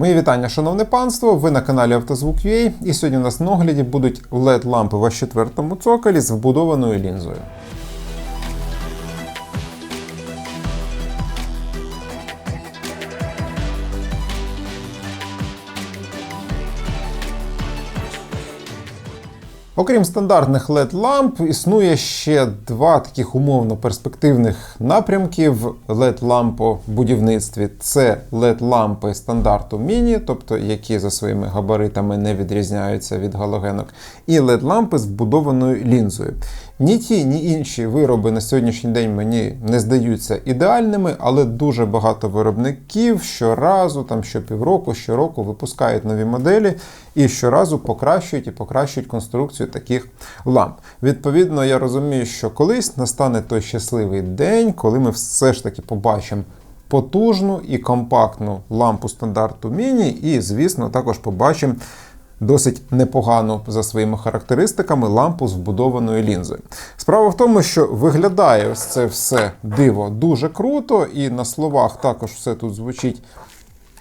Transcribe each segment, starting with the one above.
Мої вітання, шановне панство. Ви на каналі Автозвук.ua і сьогодні у нас на огляді будуть led лампи в четвертому цоколі з вбудованою лінзою. Окрім стандартних led ламп, існує ще два таких умовно перспективних напрямки в led лампобудівництві. Це led лампи стандарту міні, тобто які за своїми габаритами не відрізняються від галогенок, і led лампи з вбудованою лінзою. Ні ті, ні інші вироби на сьогоднішній день мені не здаються ідеальними, але дуже багато виробників щоразу, там щопівроку, щороку випускають нові моделі і щоразу покращують і покращують конструкцію таких ламп. Відповідно, я розумію, що колись настане той щасливий день, коли ми все ж таки побачимо. Потужну і компактну лампу стандарту міні, і, звісно, також побачимо досить непогану за своїми характеристиками лампу з вбудованою лінзою. Справа в тому, що виглядає це все диво дуже круто, і на словах також все тут звучить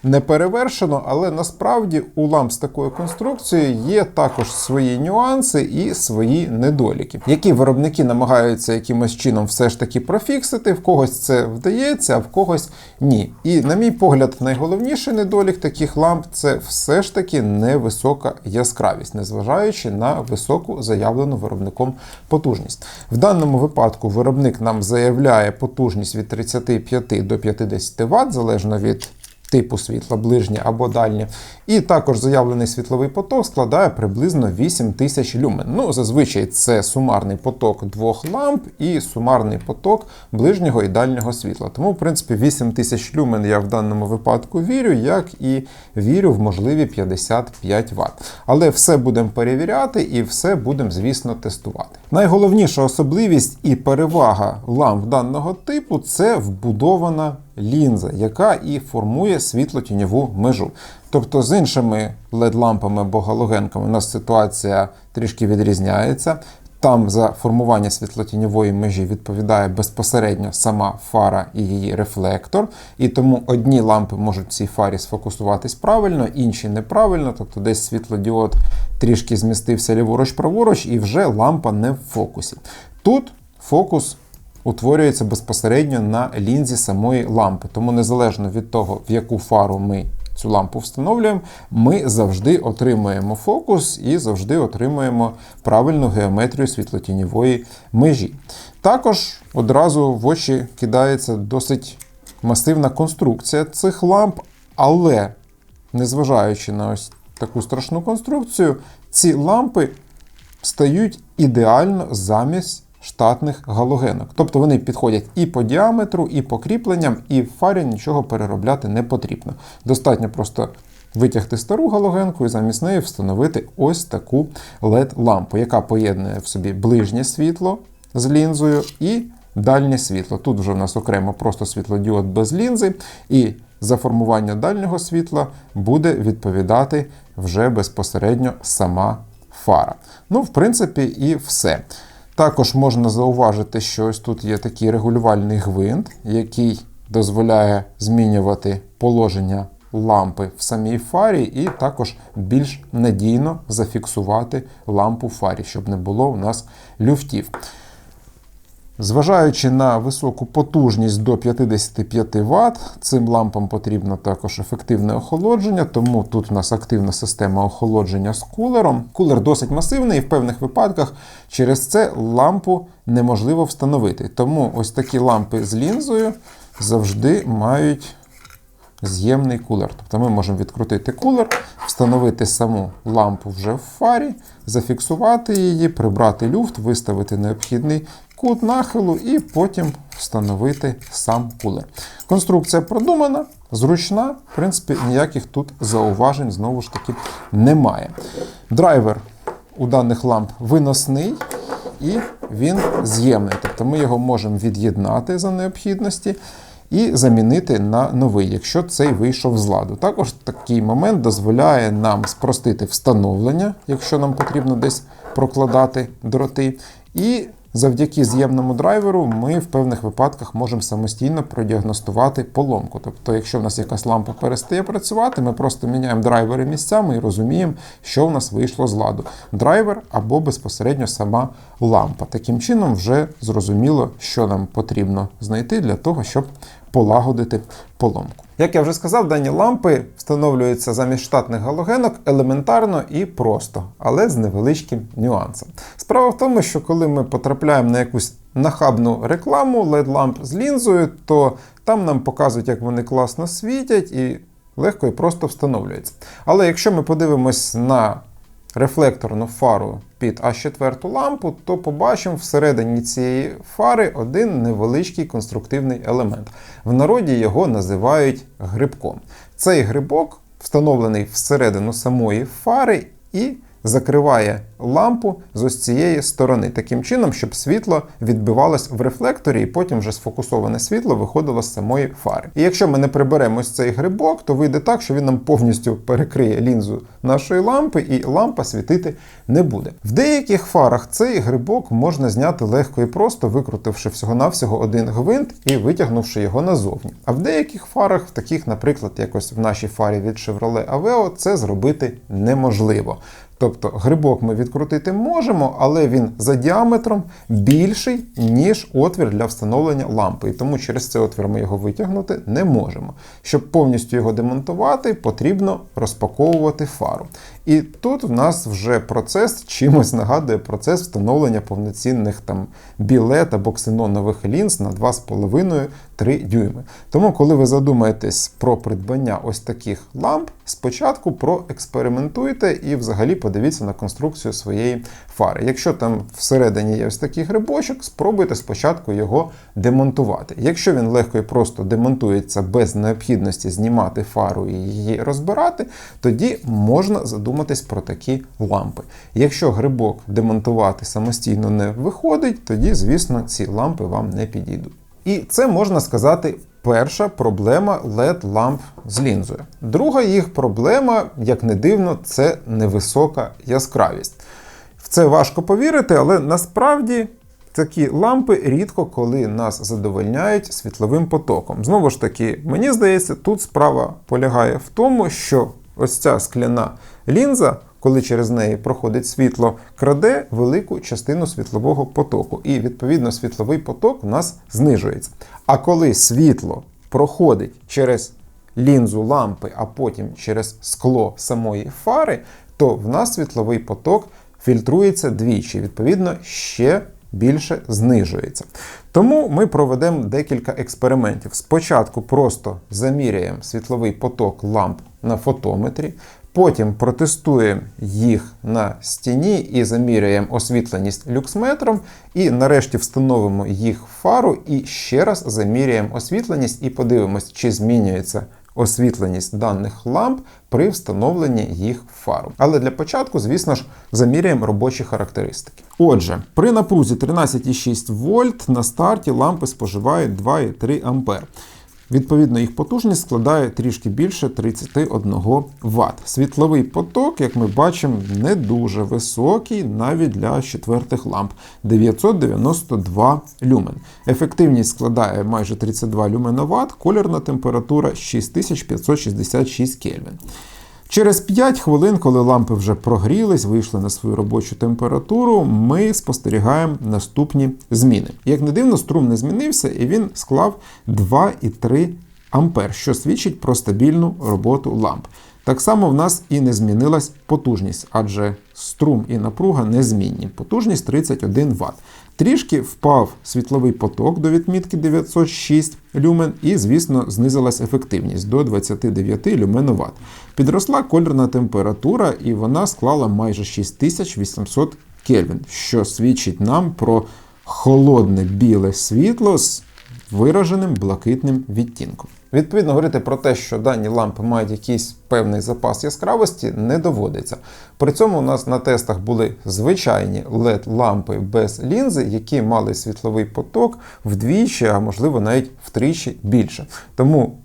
не перевершено, але насправді у ламп з такою конструкцією є також свої нюанси і свої недоліки, які виробники намагаються якимось чином все ж таки профіксити. В когось це вдається, а в когось ні. І, на мій погляд, найголовніший недолік таких ламп це все ж таки невисока яскравість, незважаючи на високу заявлену виробником потужність. В даному випадку виробник нам заявляє потужність від 35 до 50 Вт, залежно від типу світла, ближнє або дальнє. І також заявлений світловий поток складає приблизно 8000 люмен. Ну, зазвичай це сумарний поток двох ламп і сумарний поток ближнього і дальнього світла. Тому, в принципі, 8000 люмен я в даному випадку вірю, як і вірю в можливі 55 Вт. Але все будемо перевіряти і все будемо, звісно, тестувати. Найголовніша особливість і перевага ламп даного типу це вбудована лінза, яка і формує світло-тіньову межу. Тобто з іншими LED-лампами або галогенками у нас ситуація трішки відрізняється. Там за формування світлотіньової межі відповідає безпосередньо сама фара і її рефлектор, і тому одні лампи можуть в цій фарі сфокусуватись правильно, інші неправильно, тобто десь світлодіод трішки змістився ліворуч-праворуч, і вже лампа не в фокусі. Тут фокус утворюється безпосередньо на лінзі самої лампи. Тому незалежно від того, в яку фару ми цю лампу встановлюємо, ми завжди отримуємо фокус і завжди отримуємо правильну геометрію світлотіньової межі. Також одразу в очі кидається досить масивна конструкція цих ламп, але незважаючи на ось таку страшну конструкцію, ці лампи стають ідеально замість штатних галогенок. Тобто вони підходять і по діаметру, і по кріпленням, і в фарі нічого переробляти не потрібно. Достатньо просто витягти стару галогенку і замість неї встановити ось таку LED-лампу, яка поєднує в собі ближнє світло з лінзою і дальнє світло. Тут вже в нас окремо просто світлодіод без лінзи. і за формування дальнього світла буде відповідати вже безпосередньо сама фара. Ну, в принципі, і все. Також можна зауважити, що ось тут є такий регулювальний гвинт, який дозволяє змінювати положення лампи в самій фарі, і також більш надійно зафіксувати лампу фарі, щоб не було у нас люфтів. Зважаючи на високу потужність до 55 Вт, цим лампам потрібно також ефективне охолодження, тому тут у нас активна система охолодження з кулером. Кулер досить масивний і в певних випадках через це лампу неможливо встановити. Тому ось такі лампи з лінзою завжди мають з'ємний кулер. Тобто ми можемо відкрутити кулер, встановити саму лампу вже в фарі, зафіксувати її, прибрати люфт, виставити необхідний кут нахилу і потім встановити сам кулер. Конструкція продумана, зручна, в принципі, ніяких тут зауважень знову ж таки немає. Драйвер у даних ламп виносний. І він з'ємний, тобто ми його можемо від'єднати за необхідності і замінити на новий, якщо цей вийшов з ладу. Також такий момент дозволяє нам спростити встановлення, якщо нам потрібно десь прокладати дроти, і Завдяки з'ємному драйверу ми в певних випадках можемо самостійно продіагностувати поломку. Тобто, якщо в нас якась лампа перестає працювати, ми просто міняємо драйвери місцями і розуміємо, що в нас вийшло з ладу. Драйвер або безпосередньо сама лампа. Таким чином, вже зрозуміло, що нам потрібно знайти для того, щоб полагодити поломку. Як я вже сказав, дані лампи встановлюються замість штатних галогенок елементарно і просто, але з невеличким нюансом. Справа в тому, що коли ми потрапляємо на якусь нахабну рекламу LED-ламп з лінзою, то там нам показують, як вони класно світять і легко і просто встановлюються. Але якщо ми подивимось на рефлекторну фару під А4 лампу, то побачимо всередині цієї фари один невеличкий конструктивний елемент. В народі його називають грибком. Цей грибок встановлений всередину самої фари і закриває лампу з ось цієї сторони, таким чином, щоб світло відбивалось в рефлекторі, і потім вже сфокусоване світло виходило з самої фари. І якщо ми не приберемо ось цей грибок, то вийде так, що він нам повністю перекриє лінзу нашої лампи, і лампа світити не буде. В деяких фарах цей грибок можна зняти легко і просто, викрутивши всього-навсього один гвинт і витягнувши його назовні. А в деяких фарах, в таких, наприклад, якось в нашій фарі від Chevrolet Aveo, це зробити неможливо. Тобто грибок ми відкрутити можемо, але він за діаметром більший, ніж отвір для встановлення лампи. І тому через цей отвір ми його витягнути не можемо. Щоб повністю його демонтувати, потрібно розпаковувати фару. І тут в нас вже процес чимось нагадує процес встановлення повноцінних там білет або ксенонових лінз на 2,5-3 дюйми. Тому, коли ви задумаєтесь про придбання ось таких ламп, спочатку проекспериментуйте і взагалі подивіться на конструкцію своєї фари. Якщо там всередині є ось такий грибочок, спробуйте спочатку його демонтувати. Якщо він легко і просто демонтується без необхідності знімати фару і її розбирати, тоді можна задуматись про такі лампи. Якщо грибок демонтувати самостійно не виходить, тоді, звісно, ці лампи вам не підійдуть. І це можна сказати. Перша проблема led ламп з лінзою. Друга їх проблема, як не дивно, це невисока яскравість. В це важко повірити, але насправді такі лампи рідко коли нас задовольняють світловим потоком. Знову ж таки, мені здається, тут справа полягає в тому, що ось ця скляна лінза. Коли через неї проходить світло, краде велику частину світлового потоку, і відповідно світловий поток у нас знижується. А коли світло проходить через лінзу лампи, а потім через скло самої фари, то в нас світловий поток фільтрується двічі, відповідно, ще більше знижується. Тому ми проведемо декілька експериментів. Спочатку просто заміряємо світловий поток ламп на фотометрі. Потім протестуємо їх на стіні і заміряємо освітленість люксметром. І нарешті встановимо їх в фару і ще раз заміряємо освітленість і подивимось, чи змінюється освітленість даних ламп при встановленні їх фару. Але для початку, звісно ж, заміряємо робочі характеристики. Отже, при напрузі 13,6 вольт на старті лампи споживають 2,3 ампер. Відповідно, їх потужність складає трішки більше 31 Вт. Світловий поток, як ми бачимо, не дуже високий навіть для четвертих ламп 992 люмен. Ефективність складає майже 32 люменоват, колірна температура 6566 Кельвін. Через 5 хвилин, коли лампи вже прогрілись, вийшли на свою робочу температуру, ми спостерігаємо наступні зміни. Як не дивно, струм не змінився і він склав 2,3 ампер, що свідчить про стабільну роботу ламп. Так само в нас і не змінилась потужність, адже струм і напруга незмінні. Потужність 31 Вт. Трішки впав світловий поток до відмітки 906 люмен, і, звісно, знизилась ефективність до 29 люменоват. Підросла кольорна температура, і вона склала майже 6800 Кельвін, що свідчить нам про холодне біле світло з вираженим блакитним відтінком. Відповідно, говорити про те, що дані лампи мають якийсь певний запас яскравості, не доводиться. При цьому у нас на тестах були звичайні LED-лампи без лінзи, які мали світловий поток вдвічі, а можливо навіть втричі більше. Тому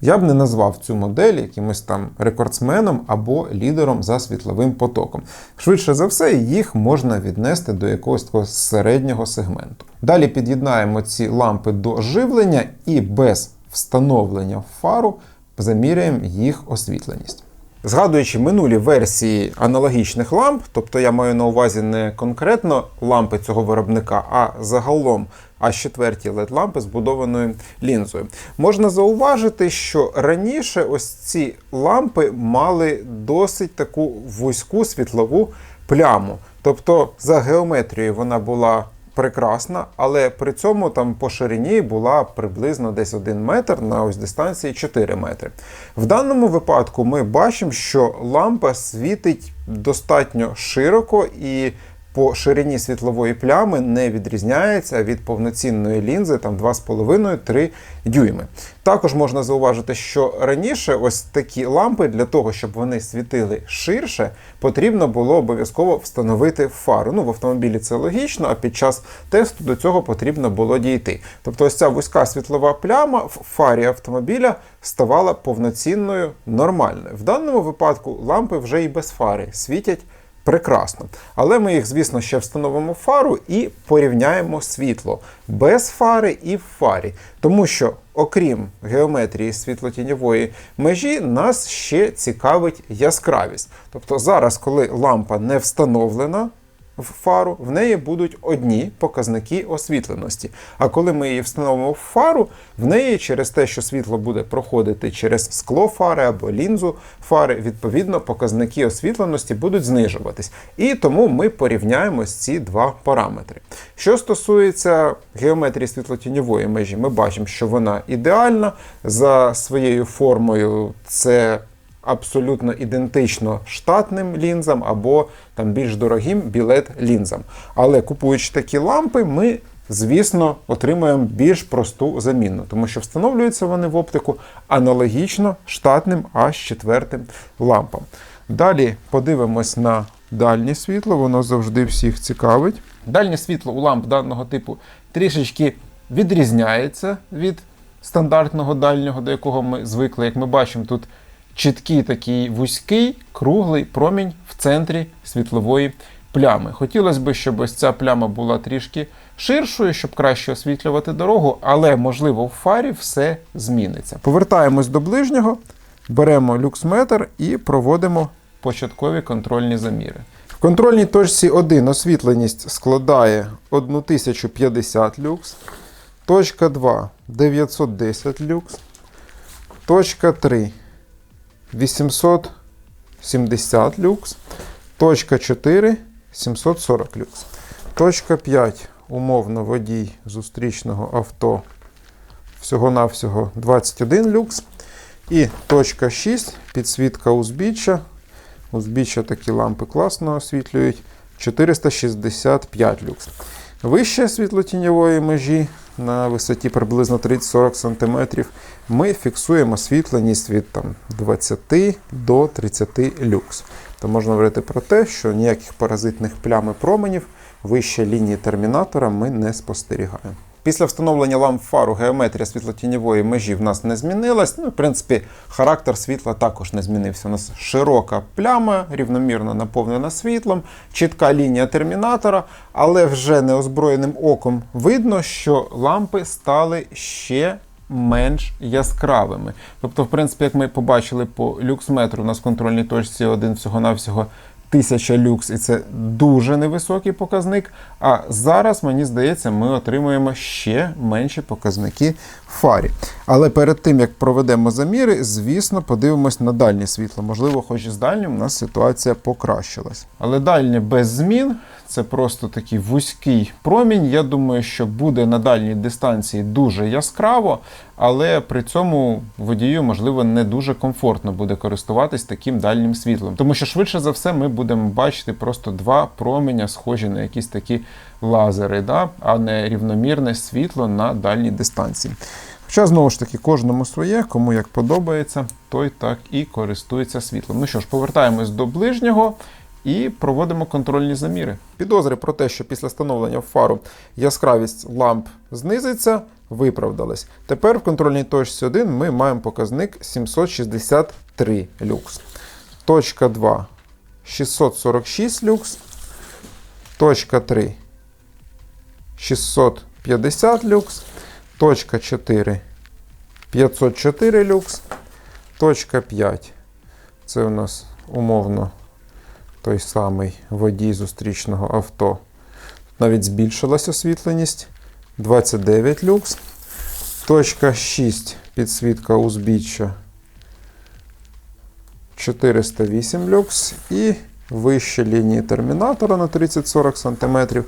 Я б не назвав цю модель якимось там рекордсменом або лідером за світловим потоком. Швидше за все, їх можна віднести до якогось такого середнього сегменту. Далі під'єднаємо ці лампи до живлення і без встановлення в фару заміряємо їх освітленість. Згадуючи минулі версії аналогічних ламп, тобто я маю на увазі не конкретно лампи цього виробника, а загалом а 4 led лампи з будованою лінзою. Можна зауважити, що раніше ось ці лампи мали досить таку вузьку світлову пляму. Тобто за геометрією вона була прекрасна, але при цьому там по ширині була приблизно десь 1 метр на ось дистанції 4 метри. В даному випадку ми бачимо, що лампа світить достатньо широко і по ширині світлової плями не відрізняється від повноцінної лінзи там 2,5-3 дюйми. Також можна зауважити, що раніше ось такі лампи для того, щоб вони світили ширше, потрібно було обов'язково встановити фару. Ну, в автомобілі це логічно, а під час тесту до цього потрібно було дійти. Тобто, ось ця вузька світлова пляма в фарі автомобіля ставала повноцінною нормальною. В даному випадку лампи вже і без фари світять прекрасно. Але ми їх, звісно, ще встановимо фару і порівняємо світло без фари і в фарі. Тому що, окрім геометрії світлотіньової межі, нас ще цікавить яскравість. Тобто зараз, коли лампа не встановлена, в фару, в неї будуть одні показники освітленості. А коли ми її встановимо в фару, в неї через те, що світло буде проходити через скло фари або лінзу фари, відповідно, показники освітленості будуть знижуватись. І тому ми порівняємо ці два параметри. Що стосується геометрії світлотіньової межі, ми бачимо, що вона ідеальна за своєю формою. Це абсолютно ідентично штатним лінзам або там більш дорогим білет лінзам. Але купуючи такі лампи, ми, звісно, отримуємо більш просту заміну, тому що встановлюються вони в оптику аналогічно штатним аж четвертим лампам. Далі подивимось на дальнє світло, воно завжди всіх цікавить. Дальнє світло у ламп даного типу трішечки відрізняється від стандартного дальнього, до якого ми звикли. Як ми бачимо, тут чіткий такий вузький, круглий промінь в центрі світлової плями. Хотілося б, щоб ось ця пляма була трішки ширшою, щоб краще освітлювати дорогу, але, можливо, в фарі все зміниться. Повертаємось до ближнього, беремо люксметр і проводимо початкові контрольні заміри. В контрольній точці 1 освітленість складає 1050 люкс. Точка 2 910 люкс. Точка 3 870 люкс. Точка 4 740 люкс. Точка 5 умовно водій зустрічного авто всього-навсього 21 люкс. І точка 6 підсвітка узбіччя. Узбіччя такі лампи класно освітлюють 465 люкс. Вище світлотіньової межі на висоті приблизно 30-40 см ми фіксуємо світленість від там, 20 до 30 люкс. То можна говорити про те, що ніяких паразитних плям і променів вище лінії термінатора ми не спостерігаємо. Після встановлення ламп фару геометрія світлотіньової межі в нас не змінилась. Ну, в принципі, характер світла також не змінився. У нас широка пляма, рівномірно наповнена світлом, чітка лінія термінатора, але вже неозброєним оком видно, що лампи стали ще менш яскравими. Тобто, в принципі, як ми побачили по люксметру, у нас в контрольній точці один всього-навсього 1000 люкс, і це дуже невисокий показник. А зараз, мені здається, ми отримуємо ще менші показники фарі. Але перед тим, як проведемо заміри, звісно, подивимось на дальнє світло. Можливо, хоч і з дальнім у нас ситуація покращилась. Але дальнє без змін. Це просто такий вузький промінь. Я думаю, що буде на дальній дистанції дуже яскраво, але при цьому водію, можливо, не дуже комфортно буде користуватись таким дальнім світлом. Тому що швидше за все ми будемо бачити просто два променя, схожі на якісь такі лазери, да? а не рівномірне світло на дальній дистанції. Хоча, знову ж таки, кожному своє, кому як подобається, той так і користується світлом. Ну що ж, повертаємось до ближнього і проводимо контрольні заміри. Підозри про те, що після встановлення фару яскравість ламп знизиться, виправдались. Тепер в контрольній точці 1 ми маємо показник 763 люкс. Точка 2 646 люкс. Точка 3 650 люкс. Точка 4 504 люкс. Точка 5. Це у нас умовно той самий водій зустрічного авто. Навіть збільшилась освітленість. 29 люкс. Точка 6. Підсвітка узбіччя. 408 люкс. І вище лінії термінатора на 30-40 см.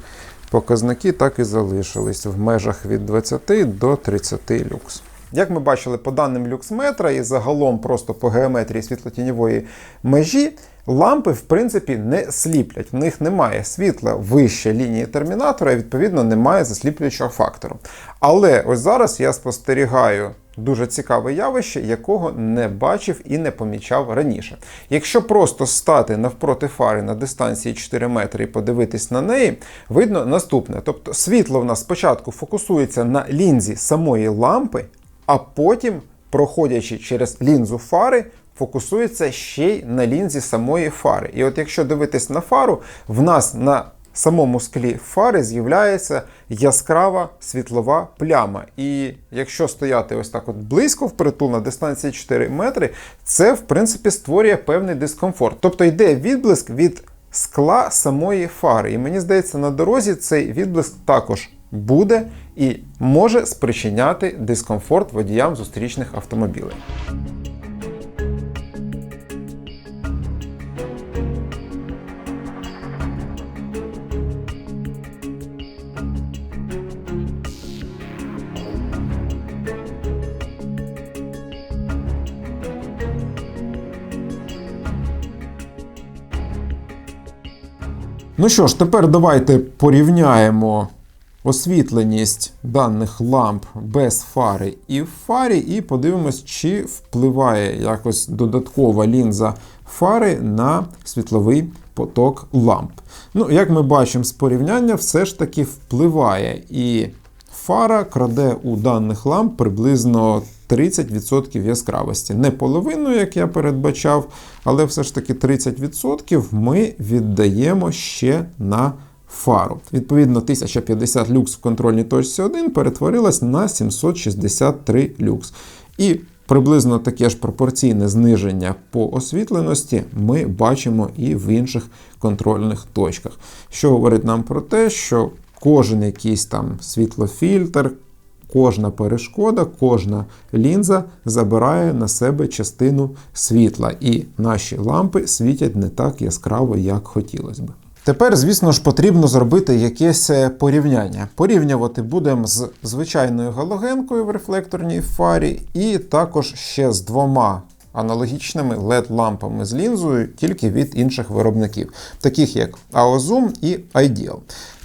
Показники так і залишились в межах від 20 до 30 люкс. Як ми бачили по даним люксметра і загалом просто по геометрії світлотіньової межі, лампи в принципі не сліплять. В них немає світла вище лінії термінатора, і відповідно немає засліплюючого фактору. Але ось зараз я спостерігаю. Дуже цікаве явище, якого не бачив і не помічав раніше. Якщо просто стати навпроти фари на дистанції 4 метри і подивитись на неї, видно наступне. Тобто світло в нас спочатку фокусується на лінзі самої лампи, а потім, проходячи через лінзу фари, фокусується ще й на лінзі самої фари. І от якщо дивитись на фару, в нас на самому склі фари з'являється яскрава світлова пляма. І якщо стояти ось так от близько впритул на дистанції 4 метри, це в принципі створює певний дискомфорт. Тобто йде відблиск від скла самої фари. І мені здається, на дорозі цей відблиск також буде і може спричиняти дискомфорт водіям зустрічних автомобілей. Ну що ж, тепер давайте порівняємо освітленість даних ламп без фари і в фарі, і подивимось, чи впливає якось додаткова лінза фари на світловий поток ламп. Ну, як ми бачимо з порівняння, все ж таки впливає. І фара краде у даних ламп приблизно 30% яскравості. Не половину, як я передбачав, але все ж таки 30% ми віддаємо ще на фару. Відповідно, 1050 люкс в контрольній точці 1 перетворилась на 763 люкс. І приблизно таке ж пропорційне зниження по освітленості ми бачимо і в інших контрольних точках. Що говорить нам про те, що кожен якийсь там світлофільтр, кожна перешкода, кожна лінза забирає на себе частину світла, і наші лампи світять не так яскраво, як хотілося б. Тепер, звісно ж, потрібно зробити якесь порівняння. Порівнювати будемо з звичайною галогенкою в рефлекторній фарі, і також ще з двома аналогічними LED-лампами з лінзою, тільки від інших виробників, таких як AOZoom і Ideal.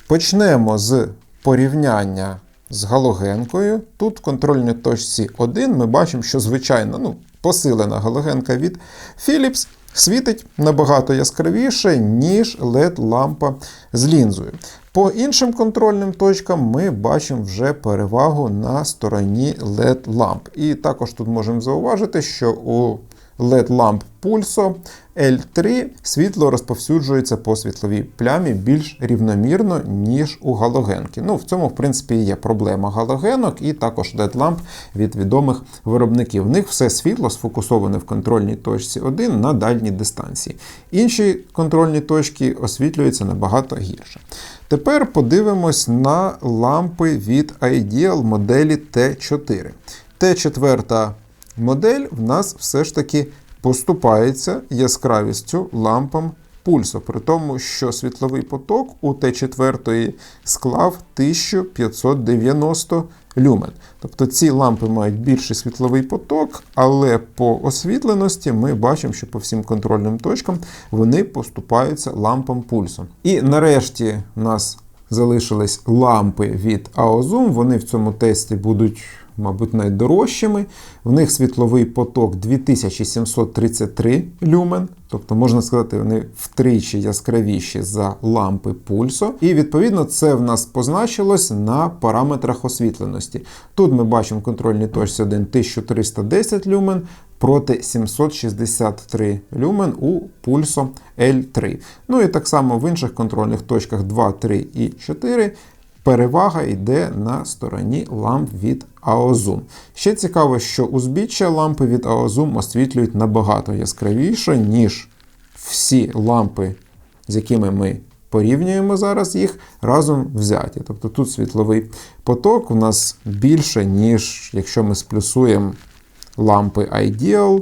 Почнемо з порівняння з галогенкою. Тут в контрольній точці 1 ми бачимо, що звичайно ну, посилена галогенка від Philips світить набагато яскравіше, ніж LED-лампа з лінзою. По іншим контрольним точкам ми бачимо вже перевагу на стороні LED-ламп. І також тут можемо зауважити, що у LED-ламп Pulso L3 світло розповсюджується по світловій плямі більш рівномірно, ніж у галогенки. Ну, в цьому, в принципі, є проблема галогенок і також LED-ламп від відомих виробників. В них все світло сфокусоване в контрольній точці 1 на дальній дистанції. Інші контрольні точки освітлюються набагато гірше. Тепер подивимось на лампи від Ideal моделі T4. T4 модель в нас все ж таки поступається яскравістю лампам пульсу, при тому, що світловий поток у Т4 склав 1590 люмен. Тобто ці лампи мають більший світловий поток, але по освітленості ми бачимо, що по всім контрольним точкам вони поступаються лампам пульсу. І нарешті у нас залишились лампи від AOZoom. Вони в цьому тесті будуть мабуть, найдорожчими. В них світловий поток 2733 люмен, тобто, можна сказати, вони втричі яскравіші за лампи пульсо. І відповідно це в нас позначилось на параметрах освітленості. Тут ми бачимо в контрольній точці 1 1310 люмен проти 763 люмен у пульсо L3. Ну і так само в інших контрольних точках 2, 3 і 4 перевага йде на стороні ламп від AOZoom. Ще цікаво, що узбіччя лампи від AOZoom освітлюють набагато яскравіше, ніж всі лампи, з якими ми порівнюємо зараз їх, разом взяті. Тобто тут світловий поток у нас більше, ніж якщо ми сплюсуємо лампи Ideal,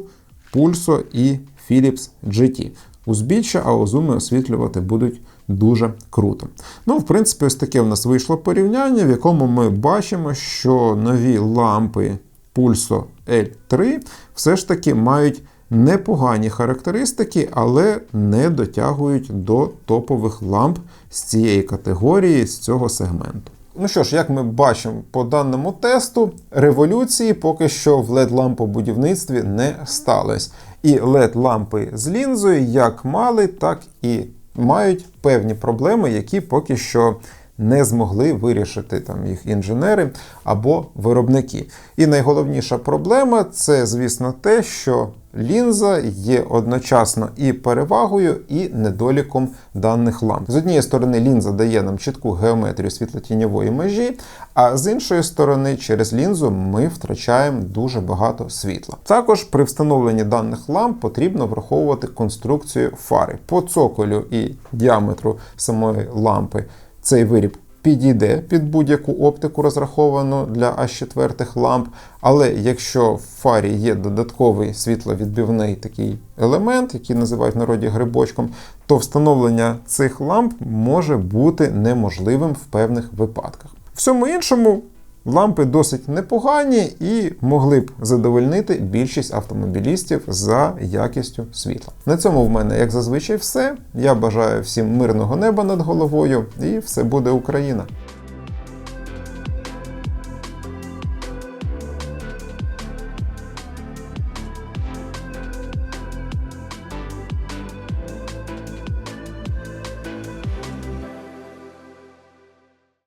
Pulso і Philips GT. Узбіччя, а озуми освітлювати будуть дуже круто. Ну, в принципі, ось таке в нас вийшло порівняння, в якому ми бачимо, що нові лампи Pulso L3 все ж таки мають непогані характеристики, але не дотягують до топових ламп з цієї категорії, з цього сегменту. Ну що ж, як ми бачимо по даному тесту, революції поки що в LED-лампобудівництві не сталося. І LED-лампи з лінзою як мали, так і мають певні проблеми, які поки що не змогли вирішити там їх інженери або виробники. І найголовніша проблема це, звісно, те, що лінза є одночасно і перевагою, і недоліком даних ламп. З однієї сторони, лінза дає нам чітку геометрію світлотіньової межі, а з іншої сторони, через лінзу ми втрачаємо дуже багато світла. Також при встановленні даних ламп потрібно враховувати конструкцію фари по цоколю і діаметру самої лампи. Цей виріб підійде під будь-яку оптику, розраховану для А4 ламп. Але якщо в фарі є додатковий світловідбивний такий елемент, який називають в народі грибочком, то встановлення цих ламп може бути неможливим в певних випадках. Всьому іншому. Лампи досить непогані і могли б задовольнити більшість автомобілістів за якістю світла. На цьому в мене, як зазвичай, все. Я бажаю всім мирного неба над головою, і все буде Україна.